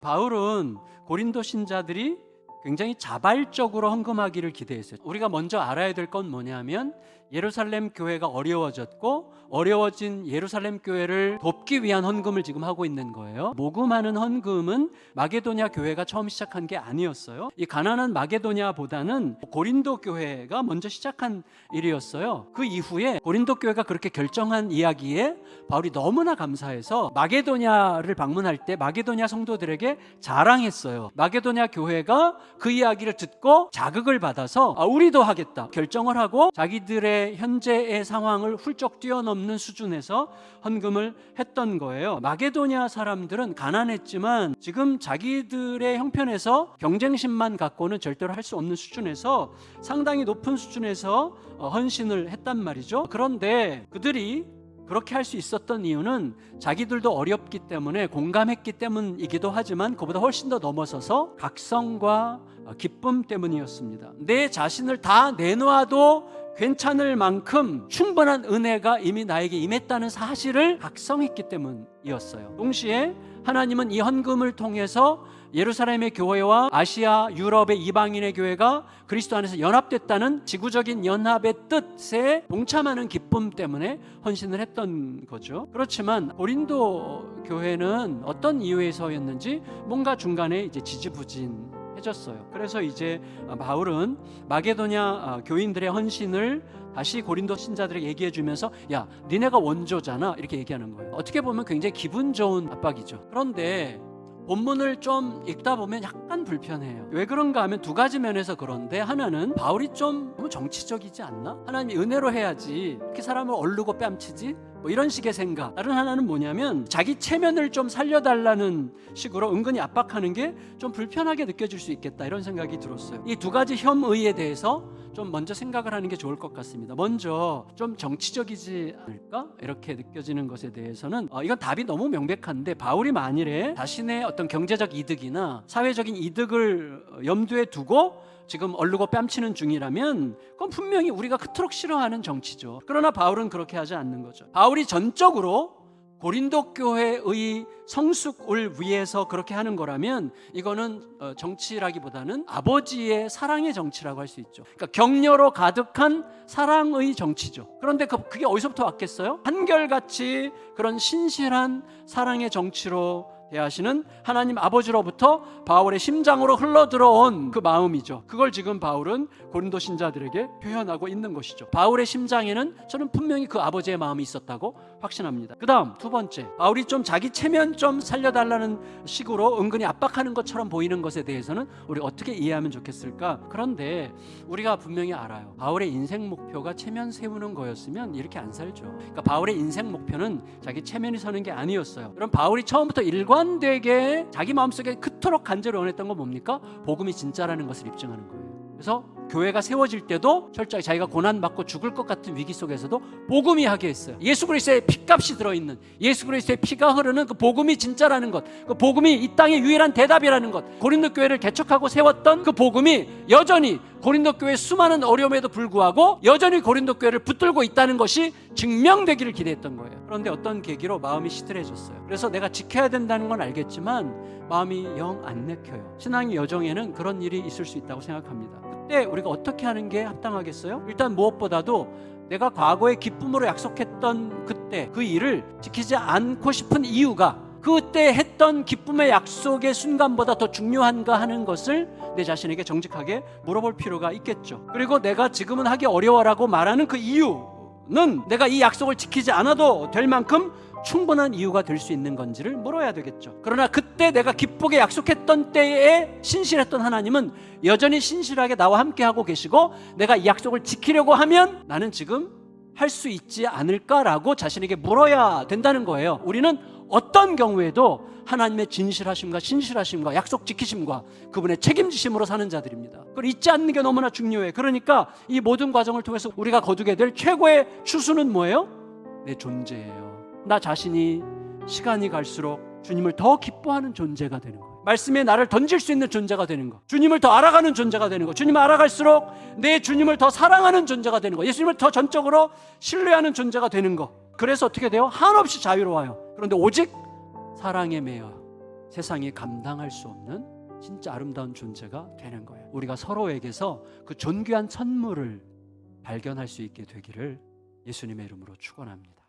바울은 고린도 신자들이 굉장히 자발적으로 헌금하기를 기대했어요. 우리가 먼저 알아야 될 건 뭐냐면 예루살렘 교회가 어려워졌고 어려워진 예루살렘 교회를 돕기 위한 헌금을 지금 하고 있는 거예요. 모금하는 헌금은 마게도냐 교회가 처음 시작한 게 아니었어요. 이 가난한 마게도냐보다는 고린도 교회가 먼저 시작한 일이었어요. 그 이후에 고린도 교회가 그렇게 결정한 이야기에 바울이 너무나 감사해서 마게도냐를 방문할 때 마게도냐 성도들에게 자랑했어요. 마게도냐 교회가 그 이야기를 듣고 자극을 받아서 아, 우리도 하겠다 결정을 하고 자기들의 현재의 상황을 훌쩍 뛰어넘는 수준에서 헌금을 했던 거예요. 마게도냐 사람들은 가난했지만 지금 자기들의 형편에서 경쟁심만 갖고는 절대로 할 수 없는 수준에서 상당히 높은 수준에서 어, 헌신을 했단 말이죠. 그런데 그들이 그렇게 할 수 있었던 이유는 자기들도 어렵기 때문에 공감했기 때문이기도 하지만 그보다 훨씬 더 넘어서서 각성과 어, 기쁨 때문이었습니다. 내 자신을 다 내놓아도 괜찮을 만큼 충분한 은혜가 이미 나에게 임했다는 사실을 각성했기 때문이었어요. 동시에 하나님은 이 헌금을 통해서 예루살렘의 교회와 아시아, 유럽의 이방인의 교회가 그리스도 안에서 연합됐다는 지구적인 연합의 뜻에 동참하는 기쁨 때문에 헌신을 했던 거죠. 그렇지만 고린도 교회는 어떤 이유에서였는지 뭔가 중간에 이제 지지부진 해졌어요. 그래서 이제 바울은 마게도냐 교인들의 헌신을 다시 고린도 신자들에게 얘기해 주면서 야, 니네가 원조잖아. 이렇게 얘기하는 거예요. 어떻게 보면 굉장히 기분 좋은 압박이죠. 그런데 본문을 좀 읽다 보면 약간 불편해요. 왜 그런가 하면 두 가지 면에서 그런데 하나는 바울이 좀 정치적이지 않나? 하나님이 은혜로 해야지 이렇게 사람을 얼르고 뺨치지? 뭐 이런 식의 생각. 다른 하나는 뭐냐면 자기 체면을 좀 살려달라는 식으로 은근히 압박하는 게 좀 불편하게 느껴질 수 있겠다 이런 생각이 들었어요. 이 두 가지 혐의에 대해서 좀 먼저 생각을 하는 게 좋을 것 같습니다. 먼저 좀 정치적이지 않을까 이렇게 느껴지는 것에 대해서는 어, 이건 답이 너무 명백한데 바울이 만일에 자신의 어떤 경제적 이득이나 사회적인 이득을 염두에 두고 지금 얼르고 뺨치는 중이라면 그건 분명히 우리가 그토록 싫어하는 정치죠. 그러나 바울은 그렇게 하지 않는 거죠. 바울이 전적으로 고린도 교회의 성숙을 위해서 그렇게 하는 거라면 이거는 어, 정치라기보다는 아버지의 사랑의 정치라고 할 수 있죠. 그러니까 격려로 가득한 사랑의 정치죠. 그런데 그- 그게 어디서부터 왔겠어요? 한결같이 그런 신실한 사랑의 정치로 대하시는 하나님 아버지로부터 바울의 심장으로 흘러 들어온 그 마음이죠. 그걸 지금 바울은 고린도 신자들에게 표현하고 있는 것이죠. 바울의 심장에는 저는 분명히 그 아버지의 마음이 있었다고 확신합니다. 그 다음 두 번째, 바울이 좀 자기 체면 좀 살려달라는 식으로 은근히 압박하는 것처럼 보이는 것에 대해서는 우리 어떻게 이해하면 좋겠을까? 그런데 우리가 분명히 알아요. 바울의 인생 목표가 체면 세우는 거였으면 이렇게 안 살죠. 그러니까 바울의 인생 목표는 자기 체면이 서는 게 아니었어요. 그럼 바울이 처음부터 일관되게 자기 마음속에 그토록 간절히 원했던 건 뭡니까? 복음이 진짜라는 것을 입증하는 거예요. 그래서 교회가 세워질 때도 철저히 자기가 고난 받고 죽을 것 같은 위기 속에서도 복음이 하게 했어요. 예수 그리스도의 피값이 들어 있는 예수 그리스도의 피가 흐르는 그 복음이 진짜라는 것. 그 복음이 이 땅의 유일한 대답이라는 것. 고린도 교회를 개척하고 세웠던 그 복음이 여전히 고린도 교회 수많은 어려움에도 불구하고 여전히 고린도 교회를 붙들고 있다는 것이 증명되기를 기대했던 거예요. 그런데 어떤 계기로 마음이 시들해졌어요. 그래서 내가 지켜야 된다는 건 알겠지만 마음이 영 안 내켜요. 신앙의 여정에는 그런 일이 있을 수 있다고 생각합니다. 그때 우리가 어떻게 하는 게 합당하겠어요? 일단 무엇보다도 내가 과거에 기쁨으로 약속했던 그때 그 일을 지키지 않고 싶은 이유가 그때 했던 기쁨의 약속의 순간보다 더 중요한가 하는 것을 내 자신에게 정직하게 물어볼 필요가 있겠죠. 그리고 내가 지금은 하기 어려워라고 말하는 그 이유는 내가 이 약속을 지키지 않아도 될 만큼 충분한 이유가 될 수 있는 건지를 물어야 되겠죠. 그러나 그때 내가 기쁘게 약속했던 때에 신실했던 하나님은 여전히 신실하게 나와 함께 하고 계시고 내가 이 약속을 지키려고 하면 나는 지금 할 수 있지 않을까라고 자신에게 물어야 된다는 거예요. 우리는 어떤 경우에도 하나님의 진실하심과 신실하심과 약속 지키심과 그분의 책임지심으로 사는 자들입니다. 그걸 잊지 않는 게 너무나 중요해. 그러니까 이 모든 과정을 통해서 우리가 거두게 될 최고의 추수는 뭐예요? 내 존재예요. 나 자신이 시간이 갈수록 주님을 더 기뻐하는 존재가 되는 거예요. 말씀에 나를 던질 수 있는 존재가 되는 거. 주님을 더 알아가는 존재가 되는 거. 주님을 알아갈수록 내 주님을 더 사랑하는 존재가 되는 거. 예수님을 더 전적으로 신뢰하는 존재가 되는 거. 그래서 어떻게 돼요? 한없이 자유로워요. 그런데 오직 사랑에 매여 세상이 감당할 수 없는 진짜 아름다운 존재가 되는 거예요. 우리가 서로에게서 그 존귀한 선물을 발견할 수 있게 되기를 예수님의 이름으로 축원합니다.